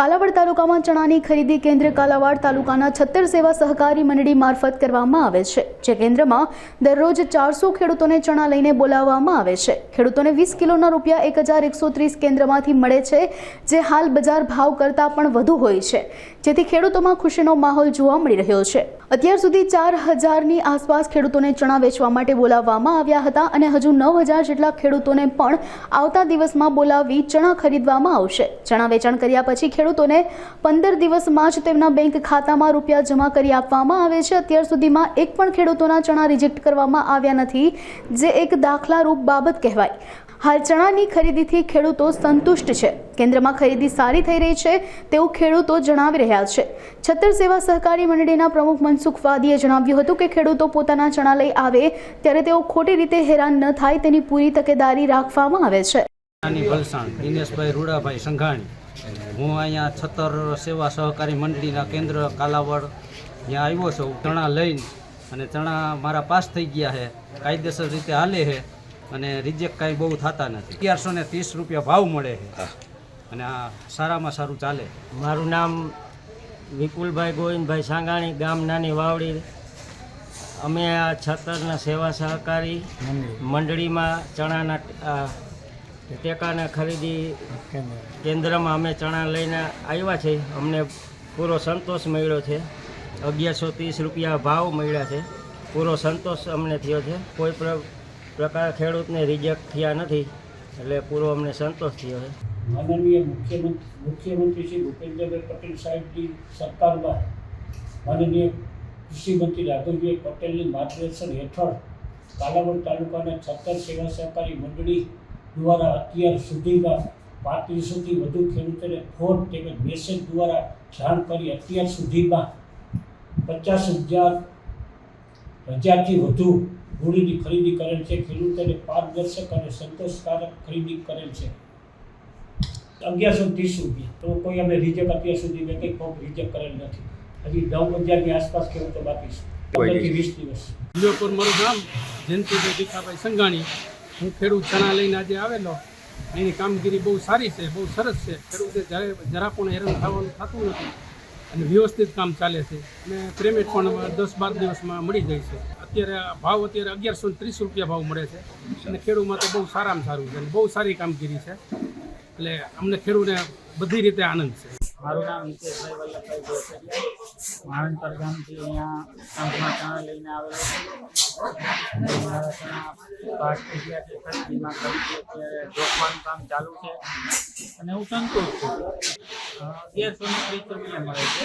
કાલાવાડ તાલુકામાં ચણાની ખરીદી કેન્દ્ર કાલાવાડ તાલુકાના છત્તર સેવા સહકારી મંડળી મારફત કરવામાં આવે છે, જે કેન્દ્રમાં દરરોજ ચારસો ખેડૂતોને ચણા લઈને બોલાવવામાં આવે છે. ખેડૂતોને વીસ કિલોના રૂપિયા એક હજાર એકસો ત્રીસ કેન્દ્રમાંથી મળે છે, જે હાલ બજાર ભાવ કરતાં પણ વધુ હોય છે. જેથી ખેડૂતોમાં ખુશીનો માહોલ જોવા મળી રહ્યો છે. અત્યાર સુધી ચાર હજારની આસપાસ ખેડૂતોને ચણા વેચવા માટે બોલાવવામાં આવ્યા હતા અને હજુ નવ હજાર જેટલા ખેડૂતોને પણ આવતા દિવસમાં બોલાવી ચણા ખરીદવામાં આવશે. ચણા વેચાણ કર્યા પછી ખેડૂતોને પંદર દિવસમાં જ તેમના બેંક ખાતામાં રૂપિયા જમા કરી આપવામાં આવે છે. અત્યાર સુધીમાં એક પણ ખેડૂતોના ચણા રિજેક્ટ કરવામાં આવ્યા નથી, જે એક દાખલારૂપ બાબત કહેવાય. હાલ ચણાની ખરીદીથી ખેડૂતો સંતુષ્ટ છે. કેન્દ્રમાં ખરીદી સારી થઈ રહી છે, તેવું ખેડૂતો જણાવી રહ્યા છે. છત્તર સેવા સહકારી મંડળીના પ્રમુખ મનસુખ વાદીએ જણાવ્યું હતું કે ખેડૂતો પોતાના ચણા લઈ આવે, ત્યારે તેઓ ખોટી રીતે હેરાન ન થાય તેની પૂરી તકેદારી રાખવામાં આવે છે. દિનેશભાઈ રૂડાભાઈ સંઘાણી. હું અહીંયા છતર સેવા સહકારી મંડળીના કેન્દ્ર કાલાવડ ત્યાં આવ્યો છું ચણા લઈને. અને ચણા મારા પાસ થઈ ગયા છે કાયદેસર રીતે હાલે છે અને રિજેક્ટ કાંઈ બહુ થતા નથી. અગિયારસો ને ત્રીસ રૂપિયા ભાવ મળે છે. અને આ સારામાં સારું ચાલે મારું નામ વિપુલભાઈ ગોવિંદભાઈ સાંગાણી ગામ નાની વાવડી. અમે આ છતરના સેવા સહકારી મંડળીમાં ચણાના ટેકાના ખરીદી કેન્દ્રમાં અમે ચણા લઈને આવ્યા છે. અમને પૂરો સંતોષ મળ્યો છે. અગિયારસો ત્રીસ રૂપિયા ભાવ મળ્યા છે. પૂરો સંતોષ અમને થયો છે. કોઈ પ્ર- પ્રકાર ખેડૂતને રિજેક્ટ થયા નથી એટલે પૂરો અમને સંતોષ થયો છે. માનનીય મુખ્યમંત્રી મુખ્યમંત્રી શ્રી ભૂપેન્દ્રભાઈ પટેલ સાહેબની સરકારમાં માનનીય કૃષિમંત્રી રાઘવભાઈ પટેલની માર્ગદર્શન હેઠળ કાલાવડ તાલુકાના છત્તર સેવા સહકારી મંડળી દ્વારા અત્યાર સુધીમાં પાંત્રીસોથી વધુ ખેડૂતોને ફોન તેમજ મેસેજ દ્વારા જાણ કરી અત્યાર સુધીમાં પચાસ હજાર હજારથી વધુ મૂડીની ખરીદી કરેલ છે. ખેડૂતોને પારદર્શક અને સંતોષકારક ખરીદી કરેલ છે. અગિયારસો ત્રીસ રૂપિયા. તો કોઈ અમે રિજેક્ટ અત્યાર સુધી મેં કંઈ ફોર્મ રિજેક્ટ કરેલ નથી. હજી નવ હજારની આસપાસ ખેડૂતો બાકી છે. વીસ દિવસ. મારું નામ જયંતિભાઈ ભીખાભાઈ સંઘાણી. હું ખેડૂત ચણા લઈને આજે આવેલો. એની કામગીરી બહુ સારી છે, બહુ સરસ છે. ખેડૂતે જરા પણ હેરાન થવાનું થતું નથી અને વ્યવસ્થિત કામ ચાલે છે. અને પેમેન્ટ પણ દસ બાર દિવસમાં મળી જાય છે. અત્યારે ભાવ અત્યારે અગિયારસો ત્રીસ રૂપિયા ભાવ મળે છે. અને ખેડૂમાં તો બહુ સારામાં સારું છે અને બહુ સારી કામગીરી છે. એટલે અમને ખેડૂતને બધી રીતે આનંદ છે. મારું નામ વલ્લભભાઈ ગામથી અહીંયા કામમાં ચણા લઈને આવેલો છે. પાસ થઈ ગયા છે જોખવાનું કામ ચાલુ છે. અને હું સંતોષ છું. અગિયારસો ને ત્રીસ રૂપિયા મળે છે.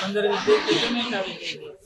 પંદર વીસ આવી ગઈ છે.